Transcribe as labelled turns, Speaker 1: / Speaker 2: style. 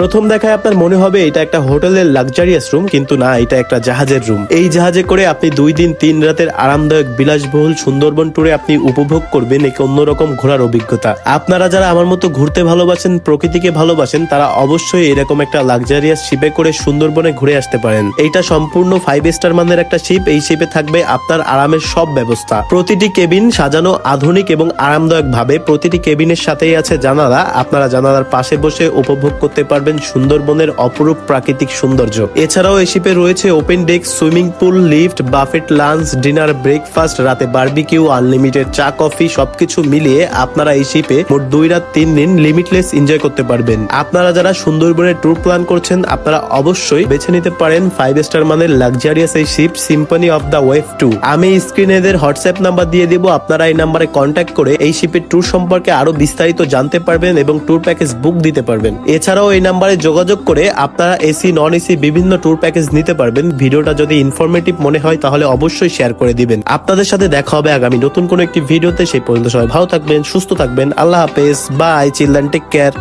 Speaker 1: প্রথম দেখায় আপনার মনে হবে এটা একটা হোটেলের লাক্সারিয়াস রুম, কিন্তু না, এটা একটা জাহাজের রুম। এই জাহাজে করে আপনি দুই দিন, তিন রাতের আরামদায়ক বিলাসবহুল সুন্দরবন ট্যুরে আপনি উপভোগ করবেন এক অন্যরকম ঘোরার অভিজ্ঞতা। আপনারা যারা আমার মতো ঘুরতে ভালোবাসেন, প্রকৃতিকে ভালোবাসেন, তারা অবশ্যই এরকম একটা লাক্সারিয়াস শিপে করে সুন্দরবনে ঘুরে আসতে পারেন। এইটা সম্পূর্ণ ফাইভ স্টার মানের একটা শিপ এই শিপে থাকবে আপনার আরামের সব ব্যবস্থা। প্রতিটি কেবিন সাজানো আধুনিক এবং আরামদায়ক ভাবে প্রতিটি কেবিনের সাথেই আছে জানালা। আপনারা জানালার পাশে বসে উপভোগ করতে পারবেন সুন্দরবনের অপরূপ প্রাকৃতিক সৌন্দর্য। এছাড়াও এই শিপে রয়েছে open deck swimming pool lift buffet lunch dinner breakfast রাতে বার্বিকিউ আনলিমিটেড চা কফি সবকিছু মিলিয়ে আপনারা এই শিপে মোট দুই রাত, তিন দিন লিমিটলেস এনজয় করতে পারবেন। আপনারা যারা সুন্দরবনের ট্যুর প্ল্যান করছেন, আপনারা অবশ্যই বেছে নিতে পারেন ফাইভ স্টার মানের লাক্সারিয়াস এই ship symphony of the wave to আমি স্ক্রিনে এদের হোয়াটসঅ্যাপ নাম্বার দিয়ে দিব, আপনারা এই নাম্বারে কন্ট্যাক্ট করে এই শিপের ট্যুর সম্পর্কে আরও বিস্তারিত জানতে পারবেন এবং ট্যুর প্যাকেজ বুক দিতে পারবেন। এছাড়াও এই নাম্বারে যোগাযোগ করে আপনারা এসি নন এসি বিভিন্ন ট্যুর প্যাকেজ নিতে পারবেন। ভিডিওটা যদি ইনফরমেটিভ মনে হয়, তাহলে অবশ্যই শেয়ার করে দিবেন। আপনাদের সাথে দেখা হবে আগামী নতুন কোনো একটি ভিডিওতে। সেই পর্যন্ত সবাই ভালো থাকবেন, সুস্থ থাকবেন। আল্লাহ হাফেজ। By children take care